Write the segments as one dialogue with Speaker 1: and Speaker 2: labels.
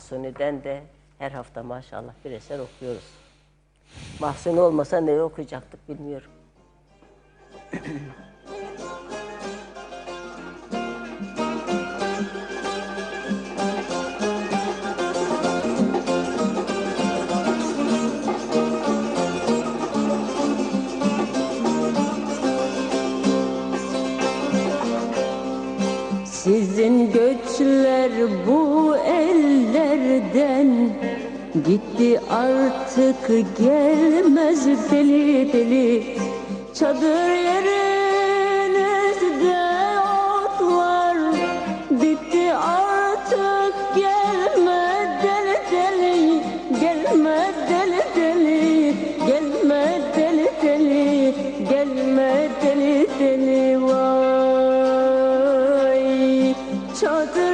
Speaker 1: Mahsuni'den de her hafta maşallah bir eser okuyoruz. Mahsuni olmasa neyi okuyacaktık bilmiyorum.
Speaker 2: Sizin göçler bu ellerden Gitti artık gelmez deli deli? Çadır yerinizde ot var Bitti artık gelme deli deli Gelme deli deli Gelme deli deli Gelme deli deli. Çadır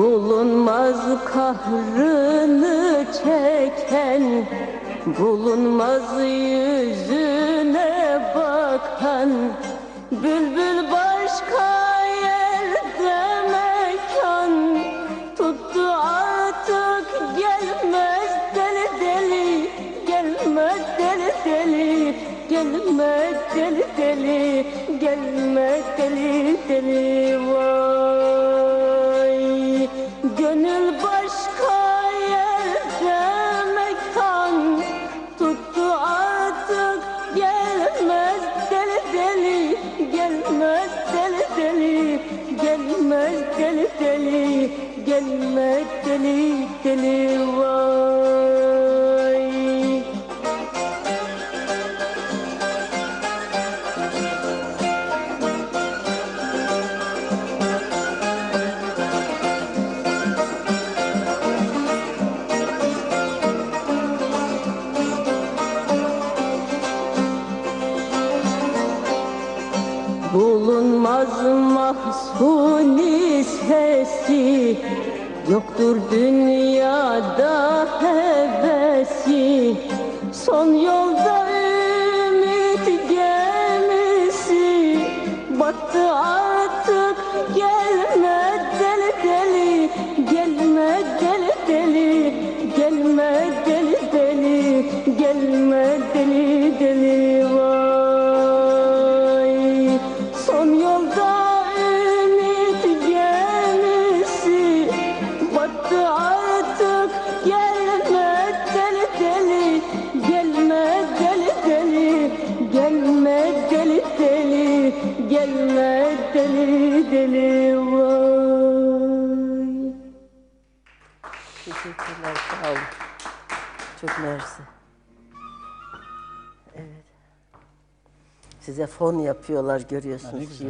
Speaker 2: Bulunmaz kahrını çeken Bulunmaz yüzüne bakan Bülbül başka yerde mekan. Tuttu artık gelmez deli deli Gelmez deli deli Gelmez deli deli Gelmez deli deli. Vay Gelmez deli deli Gelmez deli deli vay Bulunmaz mahsuni sesi. Yoktur dünyada hevesi. Son yolda deli deli vay
Speaker 1: Teşekkürler sağ olun. Çok mersi. Evet. Size fon yapıyorlar görüyorsunuz.
Speaker 3: Ha, ne güzel.
Speaker 1: şiir.